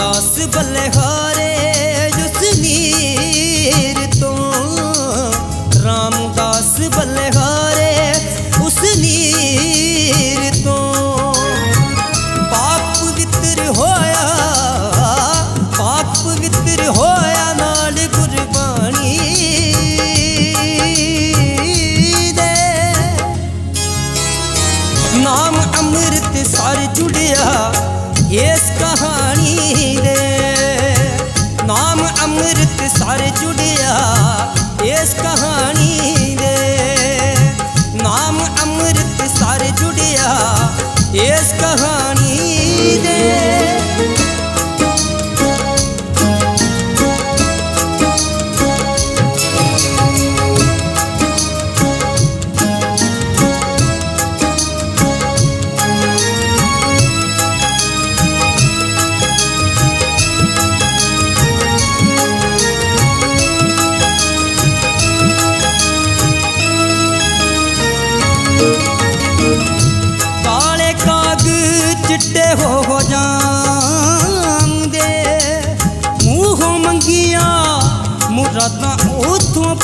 ਦਾਸ ਬਲਿਹਾਰੇ ਜਸਨੀਰ ਤੋਂ ਰਾਮਦਾਸ ਬਲਿਹਾਰੇ ਉਸ ਨੀਰ ਤੋਂ ਪਾਪ ਪਵਿੱਤਰ ਹੋਇਆ ਪਾਪ ਪਵਿੱਤਰ ਹੋਇਆ ਨਾਲ ਗੁਰਬਾਣੀ ਦੇ ਨਾਮ ਅੰਮ੍ਰਿਤ ਸਰ ਜੁੜਿਆ ਇਸ ਕਹਾਣੀ ਇਸ ਕਹਾਣੀ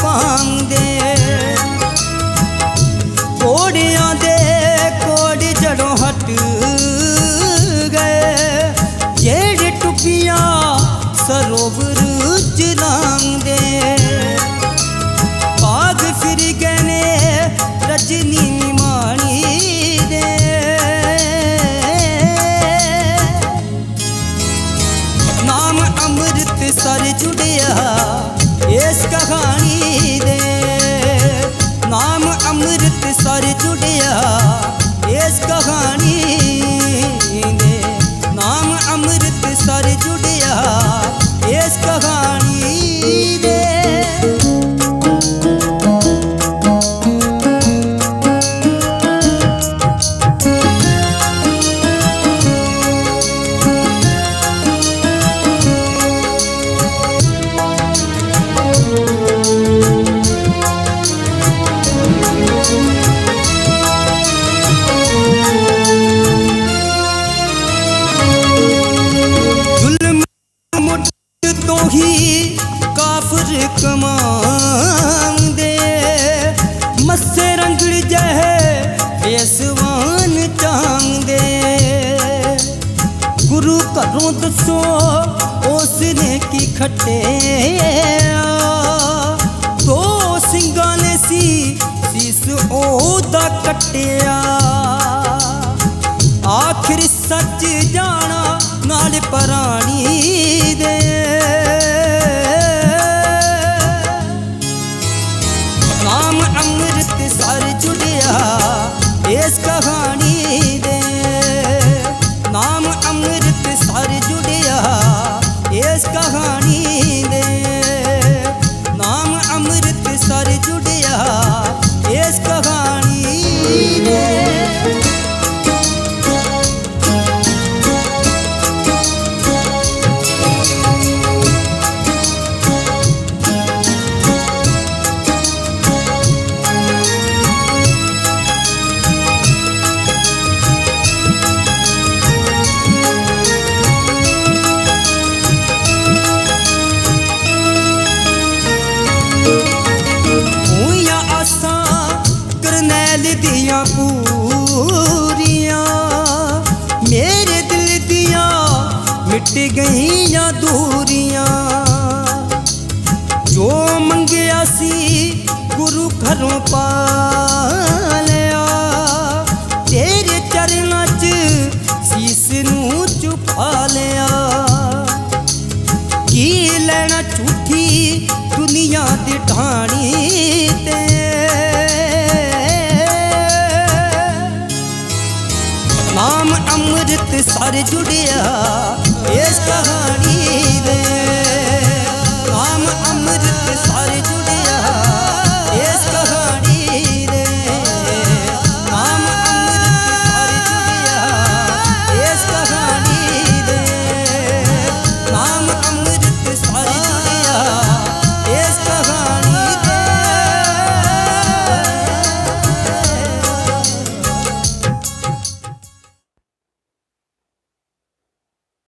পাং দে ਅੰਮ੍ਰਿਤ ਜੁੜਿਆ ਇਸ ਕਹਾਣੀ ਗੁਰੂ ਘਰੋਂ ਦੱਸੋ ਉਸ ਨੇ ਕੀ ਖੱਟਿਆ? ਦੋ ਸਿੰਘਾਂ ਨੇ ਸੀ, ਸੀਸ ਉਹਦਾ ਕੱਟਿਆ। ਆਖਿਰ ਸੱਚ ਜਾਣਾ ਨਾਲ ਪਰਾਣੀ ਦੇ। ਨਾਮ ਅੰਮ੍ਰਿਤ ਸਰ ਜੁੜਿਆ ਇਸ ਕਹਾਣੀ ਦੇ। ਨਾਮ ਅੰਮ੍ਰਿਤ ਸਰ ਜੁੜਿਆ। ਇਸ ਕਹਾਣੀ ਕਰਨੈਲ ਦੀਆਂ ਪੂਰੀਆਂ, ਮੇਰੇ ਦਿਲ ਦੀਆਂ ਮਿਟ ਗਈਆਂ ਦੂਰੀਆਂ। ਜੋ ਮੰਗਿਆ ਸੀ ਗੁਰੂ ਘਰੋਂ ਪਾ ਲਿਆ, ਤੇਰੇ ਚਰਨਾਂ 'ਚ ਸੀਸ ਨੂੰ ਝੁਕਾ ਲਿਆ। ਕੀ ਲੈਣਾ ਝੂਠੀ ਦੁਨੀਆ ਦੀ ਢਾਣੀ ਤੇ? ਅੰਮ੍ਰਿਤ ਸਰ ਜੁੜਿਆ ਇਸ ਕਹਾਣੀ ਦੇ। ਨਾਮ ਅੰਮ੍ਰਿਤ ਸਰ